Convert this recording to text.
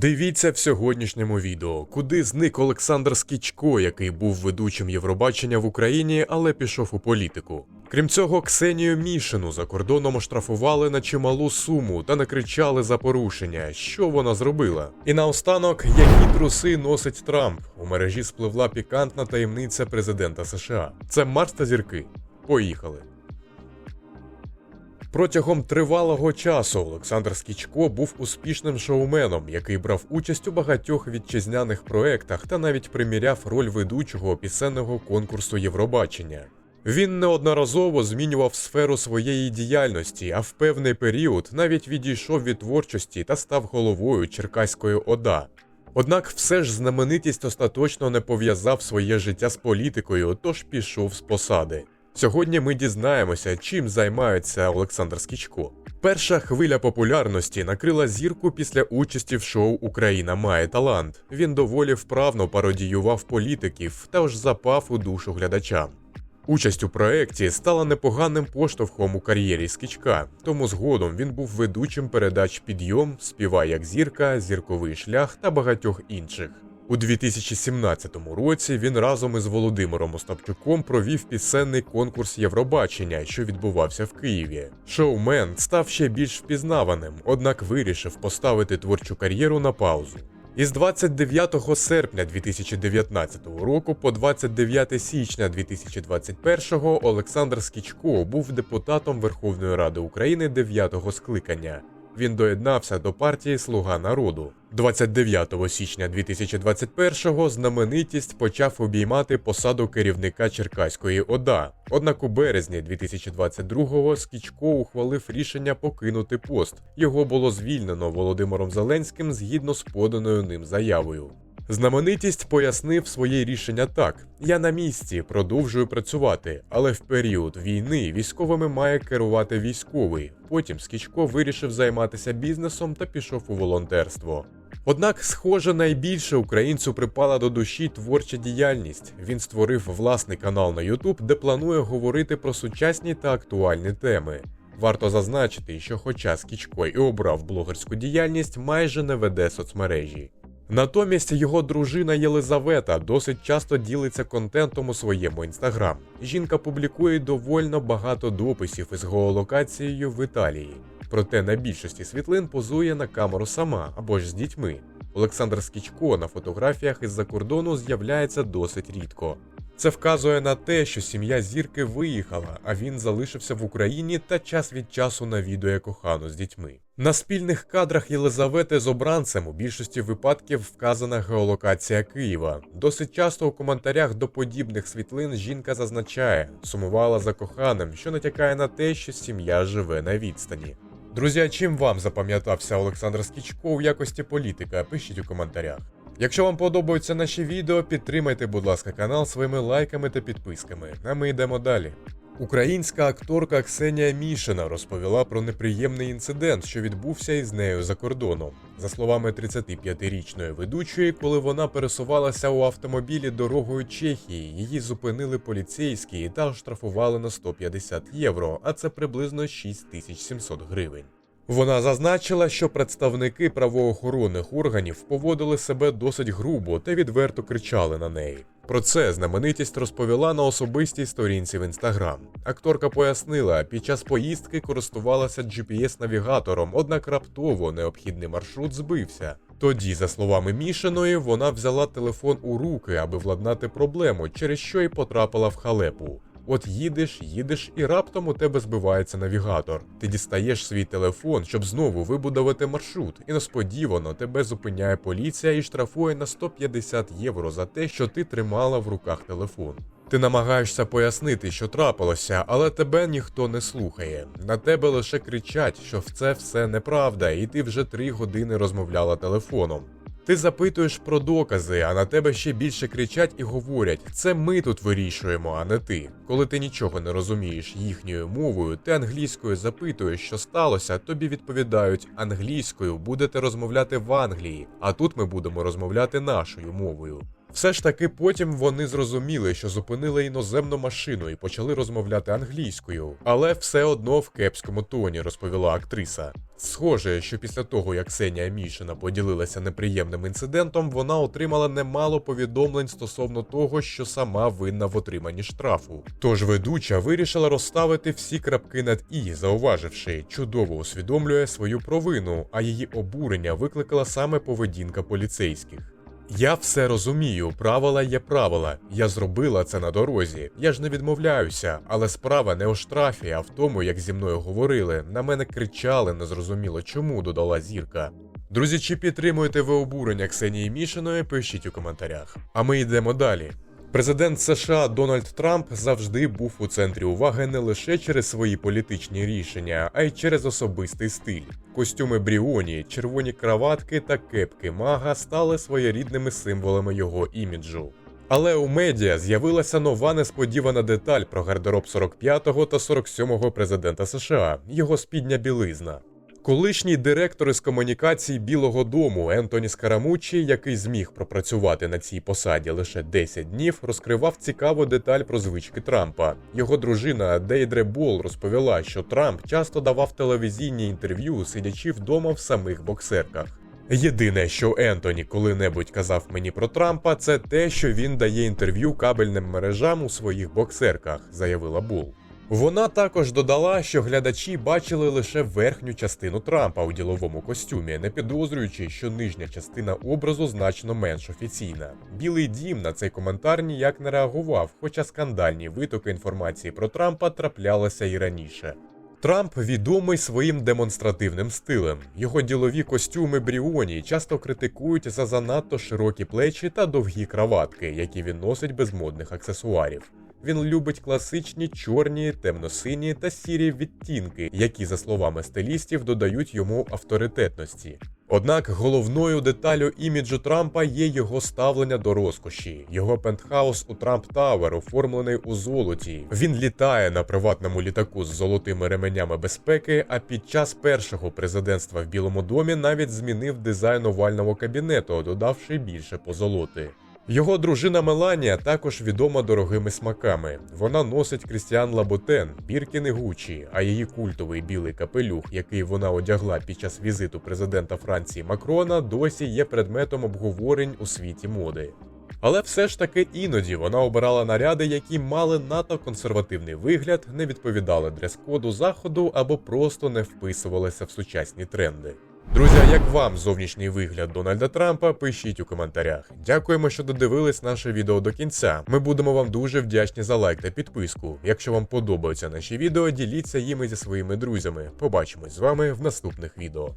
Дивіться в сьогоднішньому відео, куди зник Олександр Скічко, який був ведучим Євробачення в Україні, але пішов у політику. Крім цього, Ксенію Мішину за кордоном оштрафували на чималу суму та накричали за порушення, що вона зробила. І наостанок, які труси носить Трамп. У мережі спливла пікантна таємниця президента США. Це Марс та зірки. Поїхали. Протягом тривалого часу Олександр Скічко був успішним шоуменом, який брав участь у багатьох вітчизняних проектах та навіть приміряв роль ведучого пісенного конкурсу Євробачення. Він неодноразово змінював сферу своєї діяльності, а в певний період навіть відійшов від творчості та став головою Черкаської ОДА. Однак все ж знаменитість остаточно не пов'язав своє життя з політикою, тож пішов з посади. Сьогодні ми дізнаємося, чим займається Олександр Скічко. Перша хвиля популярності накрила зірку після участі в шоу Україна має талант. Він доволі вправно пародіював політиків та ж запав у душу глядачам. Участь у проєкті стала непоганим поштовхом у кар'єрі Скічка, тому згодом він був ведучим передач Підйом, Співай як зірка, Зірковий шлях та багатьох інших. У 2017 році він разом із Володимиром Остапчуком провів пісенний конкурс Євробачення, що відбувався в Києві. Шоумен став ще більш впізнаваним, однак вирішив поставити творчу кар'єру на паузу. Із 29 серпня 2019 року по 29 січня 2021 Олександр Скічко був депутатом Верховної Ради України 9-го скликання. Він доєднався до партії Слуга народу. 29 січня 2021-го знаменитість почав обіймати посаду керівника Черкаської ОДА. Однак у березні 2022-го Скічко ухвалив рішення покинути пост. Його було звільнено Володимиром Зеленським згідно з поданою ним заявою. Знаменитість пояснив своє рішення так: я на місці продовжую працювати, але в період війни військовими має керувати військовий. Потім Скічко вирішив займатися бізнесом та пішов у волонтерство. Однак, схоже, найбільше українцю припала до душі творча діяльність. Він створив власний канал на YouTube, де планує говорити про сучасні та актуальні теми. Варто зазначити, що, хоча Скічко і обрав блогерську діяльність, майже не веде соцмережі. Натомість його дружина Єлизавета досить часто ділиться контентом у своєму інстаграм. Жінка публікує довольно багато дописів із геолокацією в Італії. Проте на більшості світлин позує на камеру сама або ж з дітьми. Олександр Скічко на фотографіях із-за кордону з'являється досить рідко. Це вказує на те, що сім'я зірки виїхала, а він залишився в Україні та час від часу навідує кохану з дітьми. На спільних кадрах Єлизавети з обранцем у більшості випадків вказана геолокація Києва. Досить часто у коментарях до подібних світлин жінка зазначає, сумувала за коханим, що натякає на те, що сім'я живе на відстані. Друзі, чим вам запам'ятався Олександр Скічко у якості політика? Пишіть у коментарях. Якщо вам подобаються наші відео, підтримайте, будь ласка, канал своїми лайками та підписками. А ми йдемо далі. Українська акторка Ксенія Мішина розповіла про неприємний інцидент, що відбувся із нею за кордоном. За словами 35-річної ведучої, коли вона пересувалася у автомобілі дорогою Чехії, її зупинили поліцейські та оштрафували на 150 євро, а це приблизно 6700 гривень. Вона зазначила, що представники правоохоронних органів поводили себе досить грубо та відверто кричали на неї. Про це знаменитість розповіла на особистій сторінці в інстаграм. Акторка пояснила, під час поїздки користувалася GPS-навігатором, однак раптово необхідний маршрут збився. Тоді, за словами Мішиної, вона взяла телефон у руки, аби владнати проблему, через що й потрапила в халепу. От їдеш, їдеш, і раптом у тебе збивається навігатор. Ти дістаєш свій телефон, щоб знову вибудувати маршрут, і несподівано тебе зупиняє поліція і штрафує на 150 євро за те, що ти тримала в руках телефон. Ти намагаєшся пояснити, що трапилося, але тебе ніхто не слухає. На тебе лише кричать, що це все неправда, і ти вже три години розмовляла телефоном. Ти запитуєш про докази, а на тебе ще більше кричать і говорять: це ми тут вирішуємо, а не ти. Коли ти нічого не розумієш їхньою мовою, ти англійською запитуєш, що сталося, тобі відповідають англійською будете розмовляти в Англії, а тут ми будемо розмовляти нашою мовою. Все ж таки потім вони зрозуміли, що зупинили іноземну машину і почали розмовляти англійською, але все одно в кепському тоні, розповіла актриса. Схоже, що після того, як Ксенія Мішина поділилася неприємним інцидентом, вона отримала немало повідомлень стосовно того, що сама винна в отриманні штрафу. Тож ведуча вирішила розставити всі крапки над і, зауваживши, чудово усвідомлює свою провину, а її обурення викликала саме поведінка поліцейських. Я все розумію, правила є правила. Я зробила це на дорозі. Я ж не відмовляюся, але справа не у штрафі, а в тому, як зі мною говорили. На мене кричали, незрозуміло чому додала зірка. Друзі, чи підтримуєте ви обурення Ксенії Мішиної? Пишіть у коментарях. А ми йдемо далі. Президент США Дональд Трамп завжди був у центрі уваги не лише через свої політичні рішення, а й через особистий стиль. Костюми Бріоні, червоні краватки та кепки мага стали своєрідними символами його іміджу. Але у медіа з'явилася нова несподівана деталь про гардероб 45-го та 47-го президента США його спідня білизна. Колишній директор із комунікацій Білого Дому Ентоні Скарамучі, який зміг пропрацювати на цій посаді лише 10 днів, розкривав цікаву деталь про звички Трампа. Його дружина Дейдре Бол розповіла, що Трамп часто давав телевізійні інтерв'ю, сидячи вдома в самих боксерках. Єдине, що Ентоні коли-небудь казав мені про Трампа, це те, що він дає інтерв'ю кабельним мережам у своїх боксерках, заявила Бул. Вона також додала, що глядачі бачили лише верхню частину Трампа у діловому костюмі, не підозрюючи, що нижня частина образу значно менш офіційна. Білий дім на цей коментар ніяк не реагував, хоча скандальні витоки інформації про Трампа траплялися і раніше. Трамп відомий своїм демонстративним стилем. Його ділові костюми Бріоні часто критикують за занадто широкі плечі та довгі краватки, які він носить без модних аксесуарів. Він любить класичні чорні, темно-сині та сірі відтінки, які, за словами стилістів, додають йому авторитетності. Однак головною деталю іміджу Трампа є його ставлення до розкоші. Його пентхаус у Трамп Тауер оформлений у золоті. Він літає на приватному літаку з золотими ременями безпеки. А під час першого президентства в Білому домі навіть змінив дизайн овального кабінету, додавши більше позолоти. Його дружина Меланія також відома дорогими смаками. Вона носить Крістіан Лаботен, Біркіни Гучі, а її культовий білий капелюх, який вона одягла під час візиту президента Франції Макрона, досі є предметом обговорень у світі моди. Але все ж таки іноді вона обирала наряди, які мали надто консервативний вигляд, не відповідали дрес-коду заходу або просто не вписувалися в сучасні тренди. Друзі, як вам зовнішній вигляд Дональда Трампа? Пишіть у коментарях. Дякуємо, що додивились наше відео до кінця. Ми будемо вам дуже вдячні за лайк та підписку. Якщо вам подобаються наші відео, діліться їми зі своїми друзями. Побачимось з вами в наступних відео.